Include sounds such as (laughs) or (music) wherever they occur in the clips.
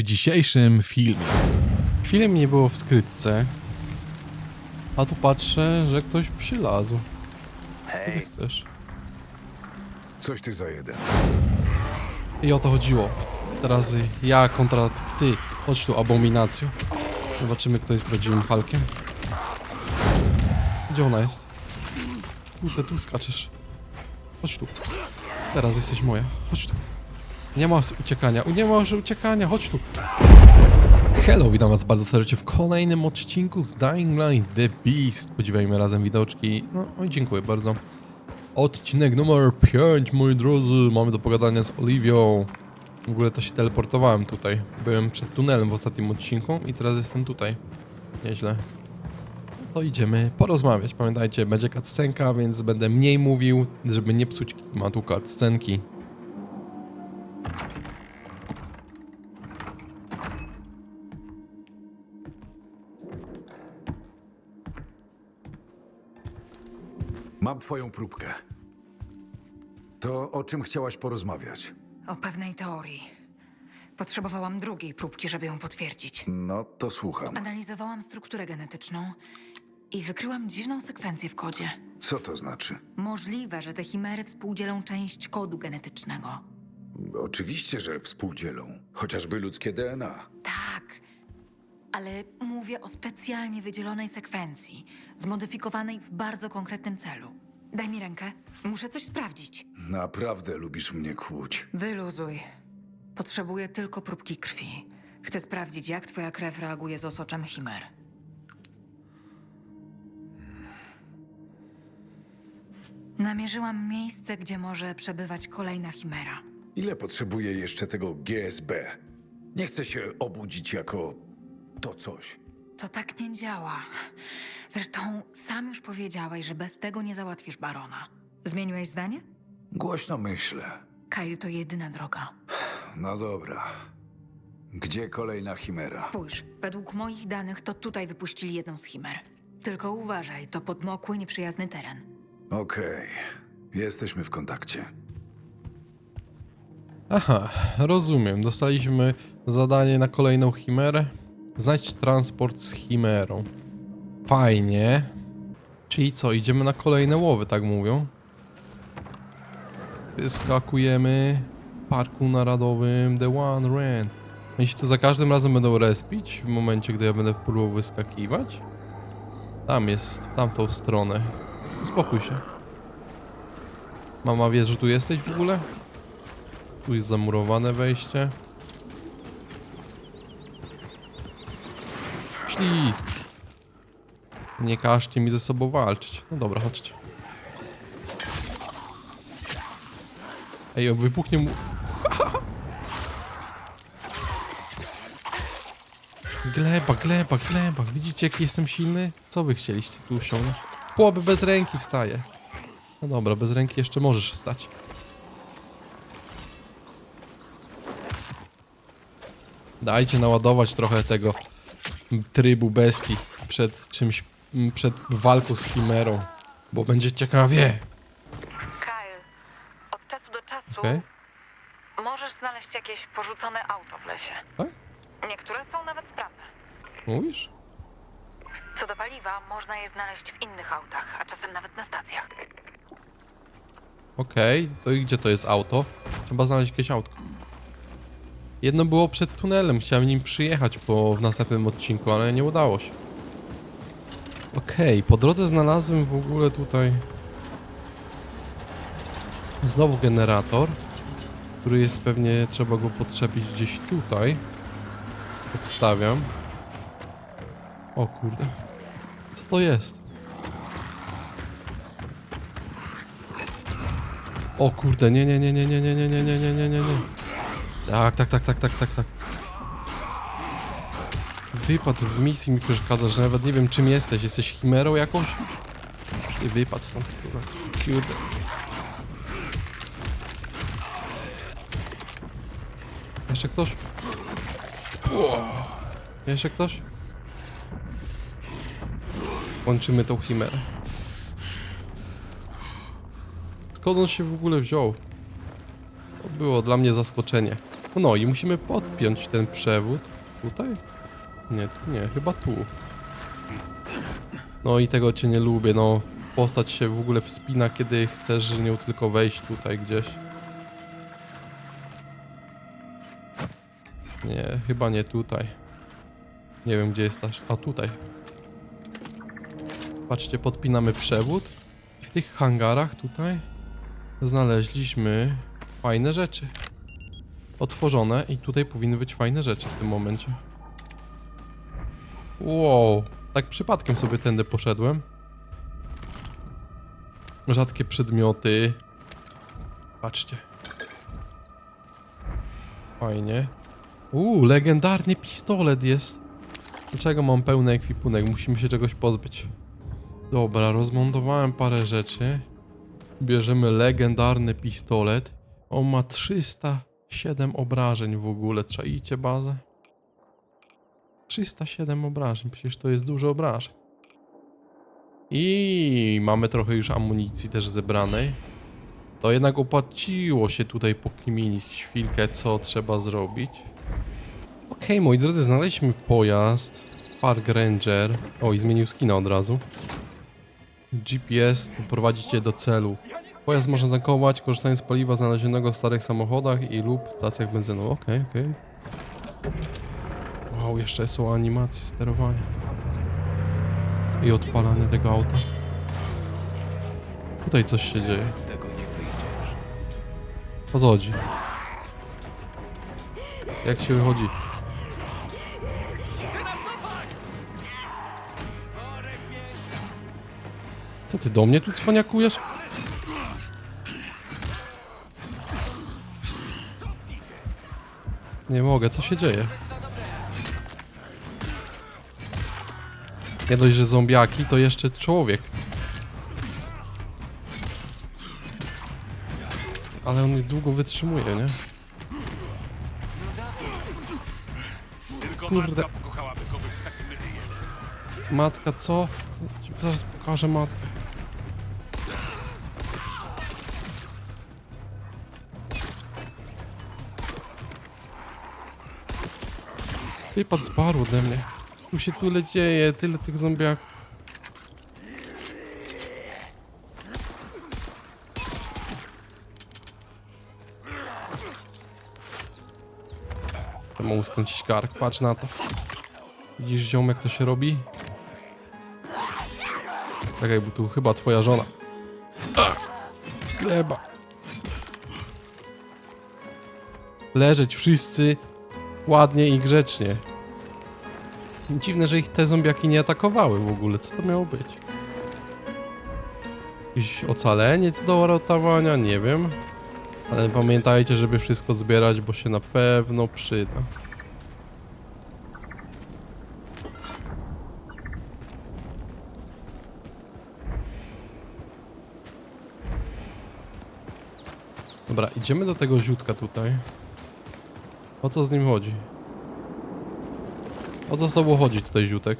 w dzisiejszym filmie. Chwilę mnie nie było w skrytce, a tu patrzę, że ktoś przylazł. Co ty Hej, chcesz? coś ty za jeden. I o to chodziło. Teraz ja kontra ty. Chodź tu, abominacjo. Zobaczymy, kto jest prawdziwym Hulkiem. Gdzie ona jest? Kurde, tu skaczesz. Chodź tu. Teraz jesteś moja. Chodź tu. Nie ma uciekania. Nie ma uciekania. Chodź tu. Hello, witam was bardzo serdecznie w kolejnym odcinku z Dying Light The Beast. Podziwiajmy razem widoczki. No, oj, dziękuję bardzo. Odcinek numer 5, moi drodzy. Mamy do pogadania z Oliwią. W ogóle to się teleportowałem tutaj. Byłem przed tunelem w ostatnim odcinku i teraz jestem tutaj. Nieźle. To idziemy porozmawiać. Pamiętajcie, będzie cutscenka, więc będę mniej mówił, żeby nie psuć klimatu cutscenki. Twoją próbkę. To o czym chciałaś porozmawiać? O pewnej teorii. Potrzebowałam drugiej próbki, żeby ją potwierdzić. No, to słucham. Analizowałam strukturę genetyczną i wykryłam dziwną sekwencję w kodzie. Co to znaczy? Możliwe, że te chimery współdzielą część kodu genetycznego. Oczywiście, że współdzielą. Chociażby ludzkie DNA. Tak, ale mówię o specjalnie wydzielonej sekwencji, zmodyfikowanej w bardzo konkretnym celu. Daj mi rękę, muszę coś sprawdzić. Naprawdę lubisz mnie kłuć. Wyluzuj. Potrzebuję tylko próbki krwi. Chcę sprawdzić, jak twoja krew reaguje z osoczem chimer. Namierzyłam miejsce, gdzie może przebywać kolejna chimera. Ile potrzebuję jeszcze tego GSB? Nie chcę się obudzić jako to coś. To tak nie działa. Zresztą sam już powiedziałeś, że bez tego nie załatwisz barona. Zmieniłeś zdanie? Głośno myślę. Kyle to jedyna droga. No dobra. Gdzie kolejna chimera? Spójrz, według moich danych to tutaj wypuścili jedną z chimer. Tylko uważaj, to podmokły, nieprzyjazny teren. Okej. Jesteśmy w kontakcie. Aha, rozumiem. Dostaliśmy zadanie na kolejną chimerę. Znajdź transport z chimerą. Fajnie. Czyli co, idziemy na kolejne łowy, tak mówią. Wyskakujemy w parku narodowym The One Rand. Jeśli to za każdym razem będą respić w momencie, gdy ja będę próbował wyskakiwać? Tam jest, w tamtą stronę. Spokój się. Mama wie, że tu jesteś w ogóle? Tu jest zamurowane wejście. Nie każcie mi ze sobą walczyć. No dobra, chodźcie. Ej, wybuchnie mu... (laughs) Gleba, gleba, gleba. Widzicie, jaki jestem silny? Co wy chcieliście tu osiągnąć? Chłop bez ręki wstaje. No dobra, bez ręki jeszcze możesz wstać. Dajcie naładować trochę tego trybu bestii przed czymś, przed walką z chimerą, bo będzie ciekawie. Kyle, od czasu do czasu Okej? możesz znaleźć jakieś porzucone auto w lesie. Tak? Niektóre są nawet sprawne. Mówisz? Co do paliwa, można je znaleźć w innych autach, a czasem nawet na stacjach. Okej, to i gdzie to jest auto? Trzeba znaleźć jakieś autko. Jedno było przed tunelem, chciałem nim przyjechać po, w następnym odcinku, ale nie udało się. Okej, po drodze znalazłem w ogóle tutaj... Znowu generator, który jest pewnie, trzeba go podczepić gdzieś tutaj. Obstawiam. O kurde. Co to jest? O kurde, nie, nie, nie, nie, nie, nie, nie, nie, nie, nie, nie, nie, nie. Tak, tak, tak, tak, tak, tak, tak. Wypad w misji mi przeszkadza, że nawet nie wiem czym jesteś. Jesteś chimerą jakąś? I wypad stąd, kurwa. Kurde. Jeszcze ktoś? Jeszcze ktoś? Kończymy tą chimerę. Skąd on się w ogóle wziął? To było dla mnie zaskoczenie. No i musimy podpiąć ten przewód. Tutaj? Nie, tu nie, chyba tu. No i tego cię nie lubię, no. Postać się w ogóle wspina, kiedy chcesz nią tylko wejść tutaj gdzieś. Nie, chyba nie tutaj. Nie wiem, gdzie jest ta... A, tutaj. Patrzcie, podpinamy przewód. I w tych hangarach tutaj znaleźliśmy fajne rzeczy. Otworzone i tutaj powinny być fajne rzeczy w tym momencie. Wow, tak przypadkiem sobie tędy poszedłem. Rzadkie przedmioty. Patrzcie. Fajnie. Uuu, legendarny pistolet jest. Dlaczego mam pełny ekwipunek? Musimy się czegoś pozbyć. Dobra, rozmontowałem parę rzeczy. Bierzemy legendarny pistolet. On ma 307 obrażeń w ogóle. Czaicie bazę? 307 obrażeń, przecież to jest dużo obrażeń. I mamy trochę już amunicji też zebranej. To jednak opłaciło się tutaj pokminić chwilkę, co trzeba zrobić. Okej, moi drodzy, znaleźliśmy pojazd. Park Ranger. O, i zmienił skina od razu. GPS prowadzi cię do celu. Pojazd można tankować, korzystając z paliwa znalezionego w starych samochodach i lub stacjach benzynowych. Okej, okej. Wow, jeszcze są animacje sterowania. I odpalanie tego auta. Tutaj coś się dzieje. O? Jak się wychodzi? Co ty do mnie tu cwaniakujesz? Nie mogę, co się dzieje? Nie dość, że zombiaki, to jeszcze człowiek. Ale on długo wytrzymuje, nie? Kurde. matka co? Zaraz pokażę matkę. Wypad zbarł ode mnie. Tu się tyle dzieje, tyle tych zombiaków. To mogę skręcić kark, patrz na to. Widzisz ziom jak to się robi? Czekaj, bo tu chyba twoja żona. Ach, Chleba. Leżeć wszyscy ładnie i grzecznie. Dziwne, że ich te zombiaki nie atakowały w ogóle. Co to miało być? Jakiś ocaleniec do ratowania? Nie wiem. Ale pamiętajcie, żeby wszystko zbierać, bo się na pewno przyda. Dobra, idziemy do tego ziutka tutaj. O co z nim chodzi? O co z tobą chodzi tutaj, ziutek?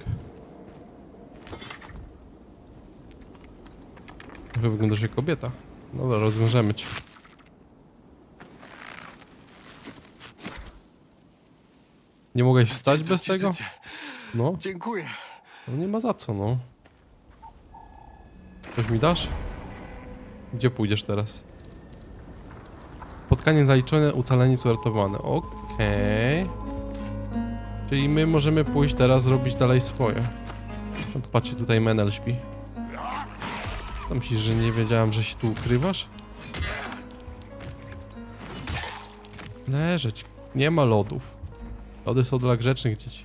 Trochę wyglądasz jak kobieta. Dobra, rozwiążemy cię. Nie mogłeś wstać bez tego? No, Dziękuję. no nie ma za co, no. Coś mi dasz? Gdzie pójdziesz teraz? Spotkanie zaliczone, ucaleniec uratowany. Okej. Czyli my możemy pójść teraz robić dalej swoje. No patrzcie, tutaj Menel śpi. Tam myślisz, że nie wiedziałem, że się tu ukrywasz? Leżeć. Nie ma lodów. Lody są dla grzecznych dzieci.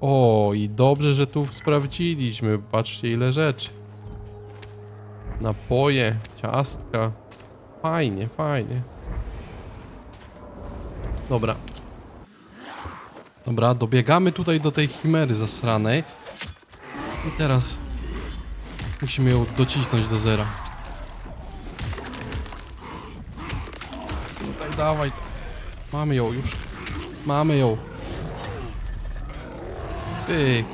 O, i dobrze, że tu sprawdziliśmy. Patrzcie, ile rzeczy. Napoje, ciastka. Fajnie, fajnie. Dobra. Dobra, dobiegamy tutaj do tej chimery zasranej. I teraz musimy ją docisnąć do zera. Tutaj, dawaj. Mamy ją już. Mamy ją. Ty.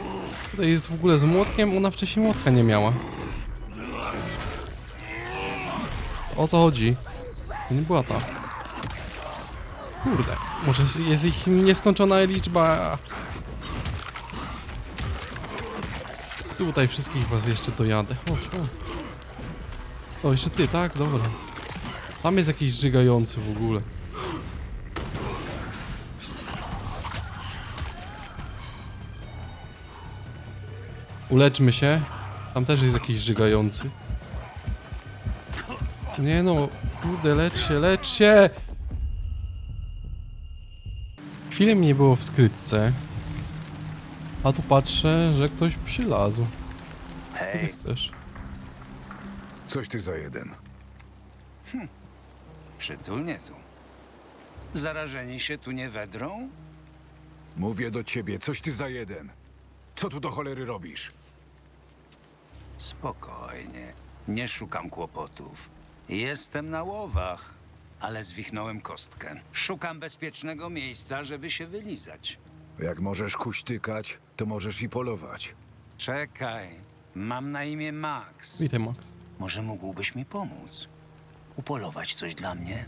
Tutaj jest w ogóle z młotkiem, ona wcześniej młotka nie miała. O co chodzi? To nie była ta. Kurde. Może jest ich nieskończona liczba. Tutaj wszystkich was jeszcze dojadę. Chodź. O, jeszcze ty, tak? Dobra. Tam jest jakiś żygający w ogóle. Uleczmy się. Tam też jest jakiś żygający. Nie no, kurde, lecz się, lecz się! Chwilę mnie nie było w skrytce. A tu patrzę, że ktoś przylazł. Co ty Hej, chcesz? Coś ty za jeden. przytulnie tu. Zarażeni się tu nie wedrą? Mówię do ciebie, coś ty za jeden. Co tu do cholery robisz? Spokojnie, nie szukam kłopotów. Jestem na łowach, ale zwichnąłem kostkę. Szukam bezpiecznego miejsca, żeby się wylizać. Jak możesz kuśtykać, to możesz i polować. Czekaj, mam na imię Max. Witaj, Max. Może mógłbyś mi pomóc? Upolować coś dla mnie?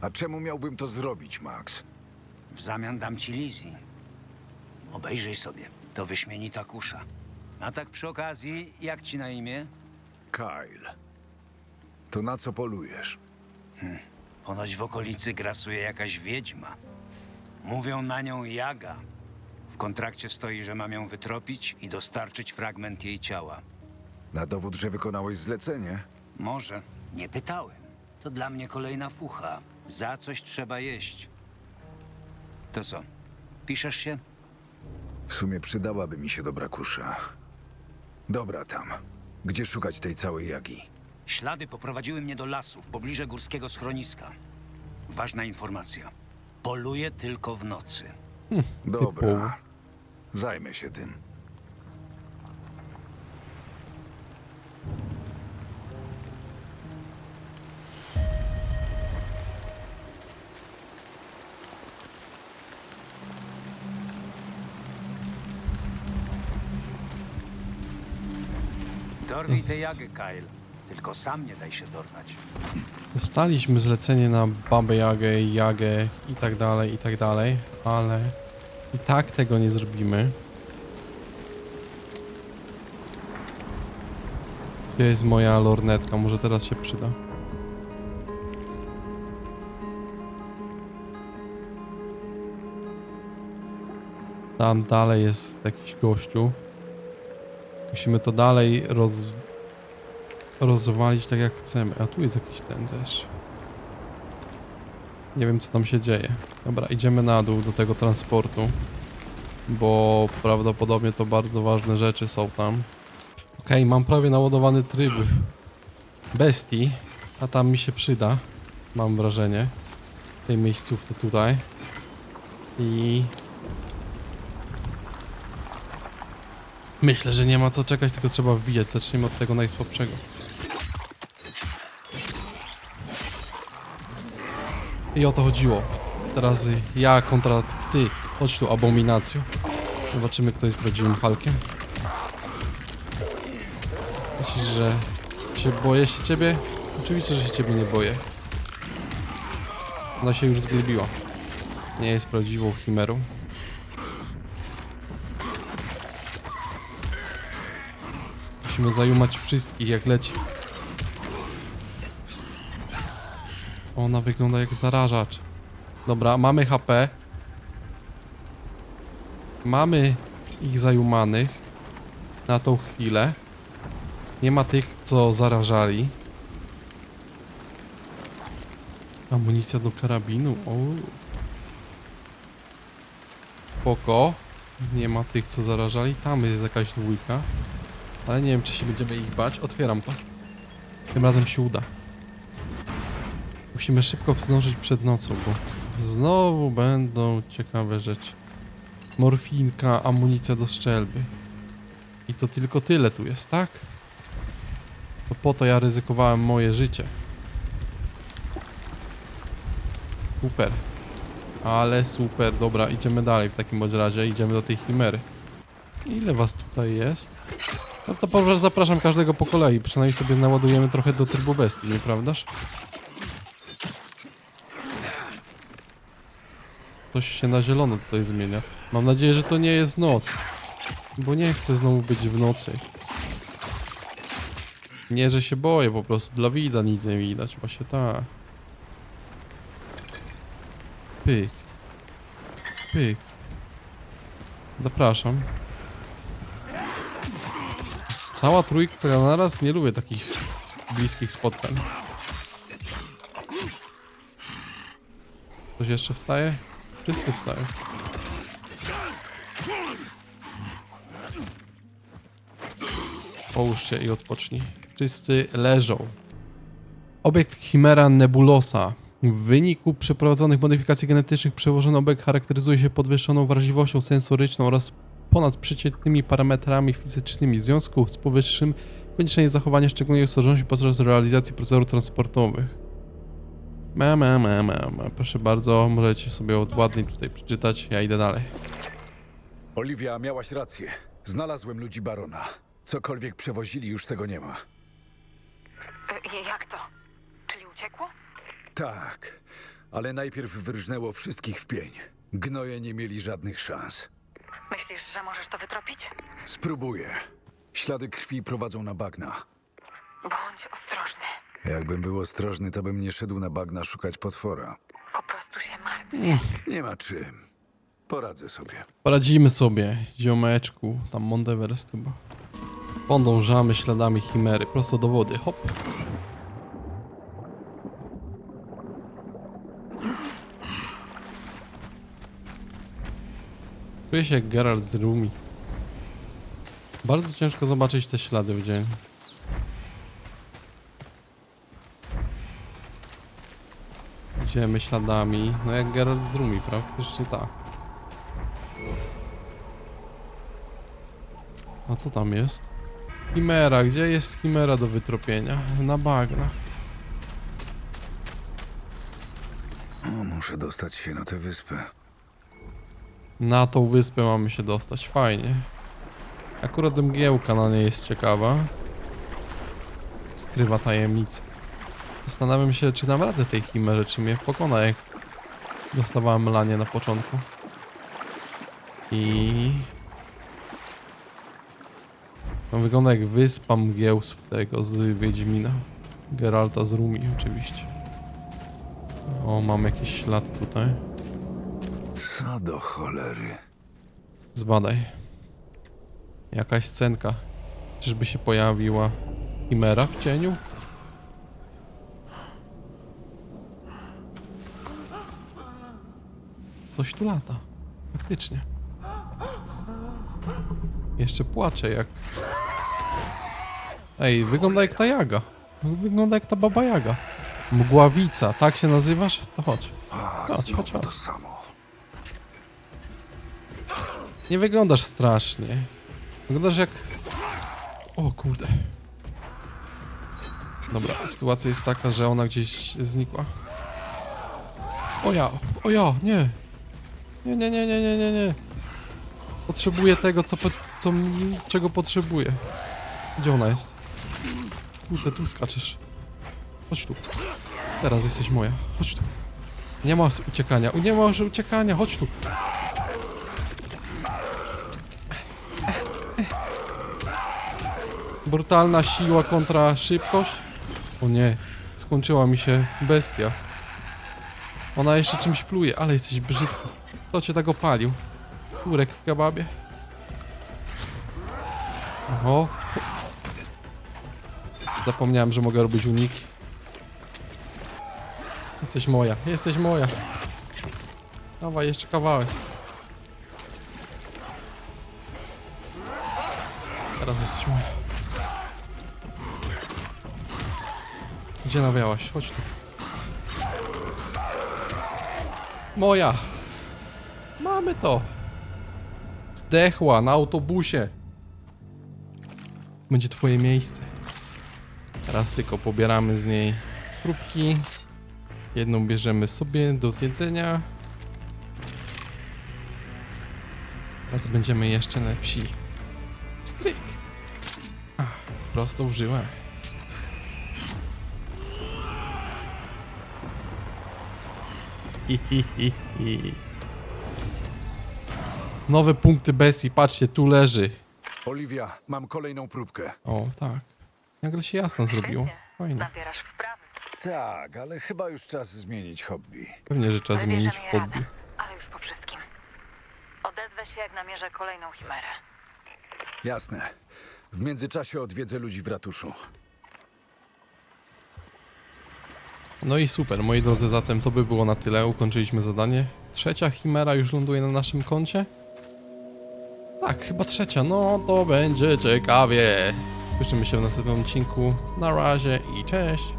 A czemu miałbym to zrobić, Max? W zamian dam ci Lizzie. Obejrzyj sobie, to wyśmienita kusza. A tak przy okazji, jak ci na imię? Kyle. To na co polujesz? Ponoć w okolicy grasuje jakaś wiedźma. Mówią na nią Jaga. W kontrakcie stoi, że mam ją wytropić i dostarczyć fragment jej ciała. Na dowód, że wykonałeś zlecenie? Może. Nie pytałem. To dla mnie kolejna fucha. Za coś trzeba jeść. To co? Piszesz się? W sumie przydałaby mi się dobra kusza. Dobra tam. Gdzie szukać tej całej jagi? Ślady poprowadziły mnie do lasu w pobliżu górskiego schroniska. Ważna informacja. Poluję tylko w nocy. Dobra. Typowo. Zajmę się tym. Dorwij tę jagę, Kyle. Tylko sam nie daj się dorwać. Dostaliśmy zlecenie na Babę Jagę, Jagę i tak dalej, i tak dalej, ale i tak tego nie zrobimy. Gdzie jest moja lornetka? Może teraz się przyda. Tam dalej jest jakiś gościu. Musimy to dalej roz... rozwalić tak jak chcemy. A tu jest jakiś ten też. Nie wiem co tam się dzieje. Dobra, idziemy na dół do tego transportu. Bo prawdopodobnie to bardzo ważne rzeczy są tam. Okej, mam prawie naładowany tryb bestii. A tam mi się przyda. Mam wrażenie. W tej miejscówce tutaj. I... Myślę, że nie ma co czekać, tylko trzeba wbijać. Zaczniemy od tego najsłabszego. I o to chodziło. Teraz ja kontra ty. Chodź tu, abominacjo. Zobaczymy, kto jest prawdziwym Hulkiem. Myślisz, że się boję się ciebie? Oczywiście, że się ciebie nie boję. Ona się już zgrybiła. Nie jest prawdziwą chimerą. Musimy zajumać wszystkich jak leci. Ona wygląda jak zarażacz. Dobra, mamy HP. Mamy ich zajumanych na tą chwilę. Nie ma tych, co zarażali. Amunicja do karabinu. O. Spoko. Nie ma tych, co zarażali. Tam jest jakaś dwójka. Ale nie wiem, czy się będziemy ich bać. Otwieram to. Tym razem się uda. Musimy szybko zdążyć przed nocą, bo znowu będą ciekawe rzeczy. Morfinka, amunicja do strzelby. I to tylko tyle tu jest, tak? To po to ja ryzykowałem moje życie. Super. Ale super, dobra, idziemy dalej w takim bądź razie, idziemy do tej chimery. Ile was tutaj jest? No to zapraszam każdego po kolei, przynajmniej sobie naładujemy trochę do trybu bestii, nieprawdaż? Coś się na zielono tutaj zmienia. Mam nadzieję, że to nie jest noc. Bo nie chcę znowu być w nocy. Nie, że się boję, po prostu dla widza nic nie widać. Właśnie tak. Pyk. Pyk. Zapraszam. Cała trójka naraz nie lubię takich bliskich spotkań. Ktoś jeszcze wstaje? Wszyscy wstają. Połóż się i odpocznij. Wszyscy leżą. Obiekt Chimera nebulosa. W wyniku przeprowadzonych modyfikacji genetycznych przełożony obiekt charakteryzuje się podwyższoną wrażliwością sensoryczną oraz ponadprzeciętnymi parametrami fizycznymi. W związku z powyższym konieczne jest zachowanie szczególnej ostrożności podczas realizacji procedurów transportowych. Ma, ma, ma, ma, ma. Proszę bardzo, możecie sobie ładnie tutaj przeczytać. Ja idę dalej. Oliwia, miałaś rację. Znalazłem ludzi barona. Cokolwiek przewozili, już tego nie ma. jak to? Czyli uciekło? Tak, ale najpierw wyrżnęło wszystkich w pień. Gnoje nie mieli żadnych szans. Myślisz, że możesz to wytropić? Spróbuję. Ślady krwi prowadzą na bagna. Bądź ostrożny. Jakbym był ostrożny, to bym nie szedł na bagna szukać potwora. Po prostu się martwię. Nie ma czym. Poradzę sobie. Poradzimy sobie, ziomeczku. Tam Monteverest chyba. Podążamy śladami chimery, prosto do wody. Hop. Czuję się jak Geralt z Rumi. Bardzo ciężko zobaczyć te ślady w dzień. Idziemy śladami, no jak Geralt z Rumi, praktycznie tak. A co tam jest? Chimera, gdzie jest chimera do wytropienia? Na bagna. O, muszę dostać się na tę wyspę. Na tą wyspę mamy się dostać, fajnie. Akurat mgiełka na niej jest ciekawa. Skrywa tajemnicę. Zastanawiam się, czy dam radę tej chimerze, czy mnie pokona, jak dostawałem lanie na początku. I... No, wygląda jak wyspa mgieł z tego, z Wiedźmina. Geralta z Rumi oczywiście. O, mam jakiś ślad tutaj. Co do cholery. Zbadaj. Jakaś scenka. Czyżby się pojawiła Chimera w cieniu? Coś tu lata. Faktycznie. Jeszcze płacze jak... Ej, wygląda jak ta jaga. Wygląda jak ta baba jaga. Mgławica, tak się nazywasz? To chodź. Chodź, chodź, chodź. to samo. Nie wyglądasz strasznie. Wyglądasz jak... O kurde. Dobra, sytuacja jest taka, że ona gdzieś znikła. O ja, o ja, nie. Nie, nie, nie, nie, nie, nie, nie. Potrzebuję tego, co, po, co czego potrzebuję. Gdzie ona jest? Kurde, tu skaczesz. Chodź tu. Teraz jesteś moja. Chodź tu. Nie ma uciekania. Nie ma uciekania. Chodź tu. Brutalna siła kontra szybkość? O nie, skończyła mi się bestia. Ona jeszcze czymś pluje, ale jesteś brzydki. Kto cię tak opalił? Kurek w kebabie. Oho. Zapomniałem, że mogę robić uniki. Jesteś moja, jesteś moja. Dawaj, jeszcze kawałek. Teraz jesteś moja. Gdzie nawiałaś? Chodź tu. Moja! Mamy to! Zdechła na autobusie. Będzie twoje miejsce. Teraz tylko pobieramy z niej próbki. Jedną bierzemy sobie do zjedzenia. Teraz będziemy jeszcze lepsi. Stryk. Ach, prosto w żyłę. Hi, hi, hi, hi. Nowe punkty bestii, patrzcie, tu leży. Oliwia, mam kolejną próbkę. O, tak. Nagle się jasno zrobiło. Fajnie. Nabierasz wprawy. Tak, ale chyba już czas zmienić hobby. Pewnie, że trzeba zmienić Wybierzemy hobby. ale już po wszystkim. Odezwę się, jak namierzę kolejną chimerę. Jasne. W międzyczasie odwiedzę ludzi w ratuszu. No i super, moi drodzy, zatem to by było na tyle. Ukończyliśmy zadanie. Trzecia chimera już ląduje na naszym koncie? Tak, chyba trzecia. No to będzie ciekawie. Słyszymy się w następnym odcinku. Na razie i cześć.